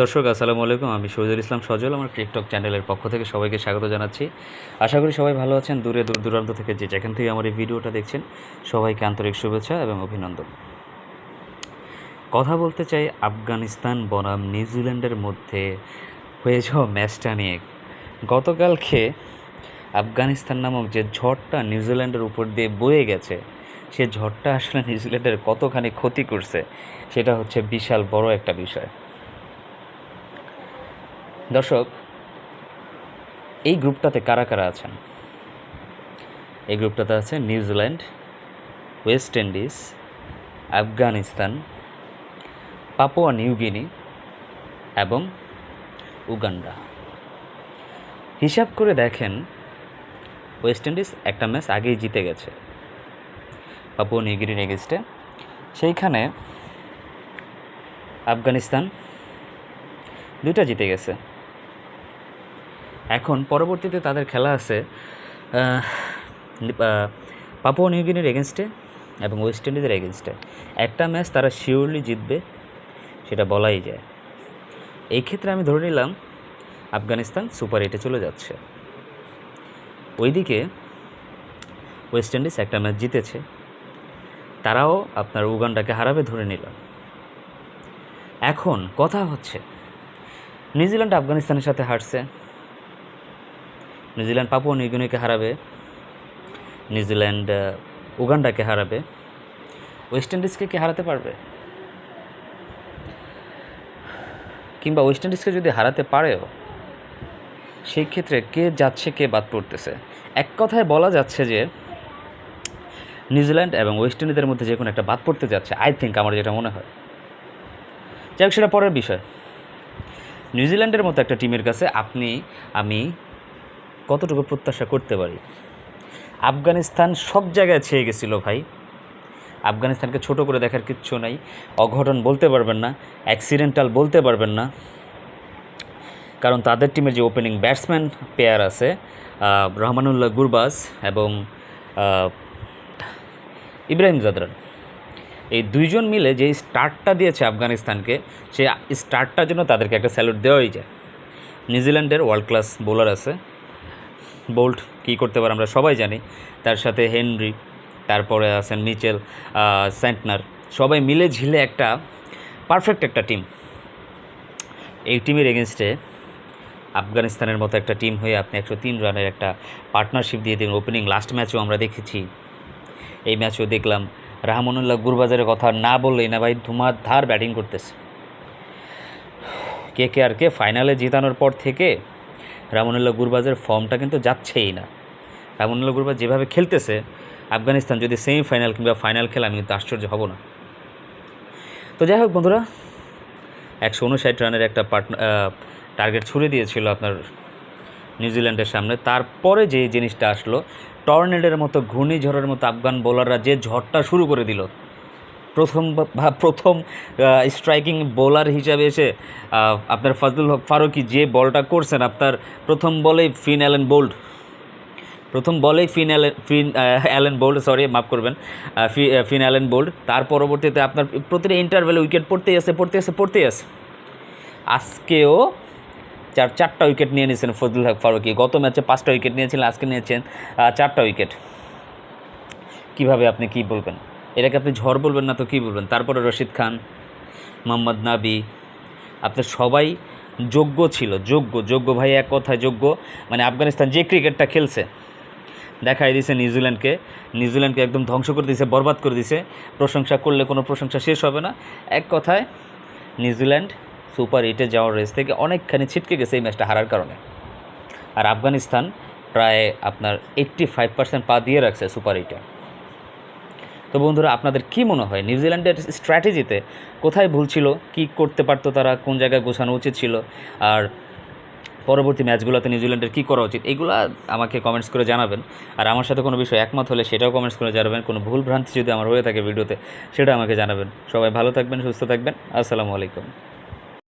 দর্শক, আসসালামু আলাইকুম। আমি শহীদুল ইসলাম সজল, আমার টিকটক চ্যানেলের পক্ষ থেকে সবাইকে স্বাগত জানাচ্ছি। আশা করি সবাই ভালো আছেন। দূরে দূর দূরান্ত থেকে যে যেখান থেকে আমার এই ভিডিওটা দেখছেন, সবাইকে আন্তরিক শুভেচ্ছা এবং অভিনন্দন। কথা বলতে চাই আফগানিস্তান বনাম নিউজিল্যান্ডের মধ্যে হয়ে যাওয়া ম্যাচটা নিয়ে। গতকালকে আফগানিস্তান নামক যে ঝড়টা নিউজিল্যান্ডের উপর দিয়ে বয়ে গেছে, সে ঝড়টা আসলে নিউজিল্যান্ডের কতখানি ক্ষতি করছে, সেটা হচ্ছে বিশাল বড় একটা বিষয়। দর্শক, এই গ্রুপটাতে কারা কারা আছেন? এই গ্রুপটাতে আছে New Zealand, West Indies, Afghanistan, Papua New Guinea এবং উগান্ডা। হিসাব করে দেখেন, ওয়েস্ট ইন্ডিজ একটা ম্যাচ আগেই জিতে গেছে পাপুয়া নিউগিনির এগেস্টে সেইখানে আফগানিস্তান দুইটা জিতে গেছে। এখন পরবর্তীতে তাদের খেলা আছে পাপুয়া নিউগিনির এগেনস্টে এবং ওয়েস্ট ইন্ডিজের এগেনস্টে। একটা ম্যাচ তারা শিওরলি জিতবে, সেটা বলাই যায়। এই ক্ষেত্রে আমি ধরে নিলাম আফগানিস্তান সুপার এইটে চলে যাচ্ছে। ওইদিকে ওয়েস্ট ইন্ডিজ একটা ম্যাচ জিতেছে। তারাও আপনার উগান্ডাকে হারাবে ধরে নিলাম। এখন কথা হচ্ছে, নিউজিল্যান্ড আফগানিস্তানের সাথে হারছে। নিউজিল্যান্ড পাপুয়া নিউগিনিকে হারাবে, নিউজিল্যান্ড উগান্ডাকে হারাবে। ওয়েস্ট ইন্ডিজকে কি হারাতে পারবে? কিংবা ওয়েস্ট ইন্ডিজকে যদি হারাতে পারেও, সেই ক্ষেত্রে কে যাচ্ছে, কে বাদ পড়তেছে? এক কথায় বলা যাচ্ছে যে, নিউজিল্যান্ড এবং ওয়েস্ট ইন্ডিজের মধ্যে যে কোনো একটা বাদ পড়তে যাচ্ছে আই থিঙ্ক আমার যেটা মনে হয়। যাই হোক, সেটা পরের বিষয়। নিউজিল্যান্ডের মতো একটা টিমের কাছে আপনি, আমি কতটুকু প্রত্যাশা করতে পারি? আফগানিস্তান সব জায়গায় ছেয়ে গেছিল ভাই। আফগানিস্তানকে ছোট করে দেখার কিচ্ছু নাই। অঘটন বলতে পারবেন না অ্যাক্সিডেন্টাল বলতে পারবেন না। কারণ তাদের টিমের যে ওপেনিং ব্যাটসম্যান পেয়ার আছে রহমানুল্লাহ গুরবাজ এবং ইব্রাহিম জাদরান। এই দুইজন মিলে যে স্টার্টটা দিয়েছে আফগানিস্তানকে সে স্টার্টটার জন্য তাদেরকে একটা স্যালুট দেওয়াই যায়। নিউজিল্যান্ডের ওয়ার্ল্ড ক্লাস বোলার আছে। বোল্ট কী করতে পারে আমরা সবাই জানি। তার সাথে হেনরি তারপরে আছেন মিচেল আহ, সেন্টনার সবাই মিলে ঝিলে একটা পারফেক্ট একটা টিম এই টিমের এগেনস্টে আফগানিস্তানের মতো একটা টিম হয়ে আপনি একশো তিন রানের একটা পার্টনারশিপ দিয়ে দিন ওপেনিং লাস্ট ম্যাচও আমরা দেখেছি। এই ম্যাচও দেখলাম। রাহমানুল্লাহ গুরবাজারের কথা না বললেই না ভাই ধুমার ধার ব্যাটিং করতেছে। কে কে আর কে ফাইনালে জেতানোর পর থেকে রামনুল্লাহ গুরবাজের ফর্মটা কিন্তু যাচ্ছেই না। রামনুল্লাহ গুরবাজ যেভাবে খেলতেছে, আফগানিস্তান যদি সেমিফাইনাল কিংবা ফাইনাল খেলে আমি কিন্তু আশ্চর্য হব না। তো যাই হোক বন্ধুরা, একশো উনষাট রানের একটা টার্গেট ছুড়ে দিয়েছিল আপনার নিউজিল্যান্ডের সামনে। তারপরে যে জিনিসটা আসলো, টর্নেডের মতো ঘূর্ণিঝড়ের মতো আফগান বোলাররা যে ঝড়টা শুরু করে দিল প্রথম প্রথম স্ট্রাইকিং বোলার হিসাবে এসে আপনার ফজলুল হক ফারুকি যে বলটা করছেন, আপনার প্রথম বলেই ফিন অ্যালেন বোল্ড। প্রথম বলেই Finn Allen Finn Allen bowled sorry মাফ করবেন ফিন অ্যালেন বোল্ড। তার পরবর্তীতে আপনার প্রতিটা ইন্টারভেলে উইকেট পড়তেই আছে পড়তে আছে, পড়তেই আছে। আজকেও চার, চারটা উইকেট নিয়ে নিয়েছেন ফজলুল হক ফারুকি। গত ম্যাচে পাঁচটা উইকেট নিয়েছিলেন, আজকে নিয়েছেন চারটা উইকেট কীভাবে আপনি কি বলবেন? এটাকে আপনি ঝড় বলবেন না তো কি বলবেন? তারপরে রশিদ খান, মোহাম্মদ নাবি, আপনার সবাই যোগ্য ছিল, যোগ্য যোগ্য ভাই এক কথায় যোগ্য। মানে আফগানিস্তান যে ক্রিকেটটা খেলছে, দেখাই দিয়েছে নিউজিল্যান্ডকে। নিউজিল্যান্ডকে একদম ধ্বংস করে দিয়েছে বরবাদ করে দিয়েছে প্রশংসা করলে কোনো প্রশংসা শেষ হবে না। এক কথায়, নিউজিল্যান্ড সুপার এইটে যাওয়ার রেস থেকে অনেকখানি ছিটকে গেছে এই ম্যাচটা হারার কারণে। আর আফগানিস্তান প্রায় আপনার এইট্টি ফাইভ পার্সেন্ট পা দিয়ে রাখছে সুপার এইটে। তো বন্ধুরা, আপনাদের কি মনে হয়? নিউজিল্যান্ডের স্ট্র্যাটেজিতে কোথায় ভুল ছিল? কী করতে পারতো তারা? কোন জায়গায় গোছানো উচিত ছিল? আর পরবর্তী ম্যাচগুলোতে নিউজিল্যান্ডের কী করা উচিত? এগুলো আমাকে কমেন্টস করে জানাবেন। আর আমার সাথে কোনো বিষয় একমত হলে সেটাও কমেন্টস করে জানাবেন। কোনো ভুল ভ্রান্তি যদি আমার হয়ে থাকে ভিডিওতে, সেটা আমাকে জানাবেন। সবাই ভালো থাকবেন, সুস্থ থাকবেন। আসসালামু আলাইকুম।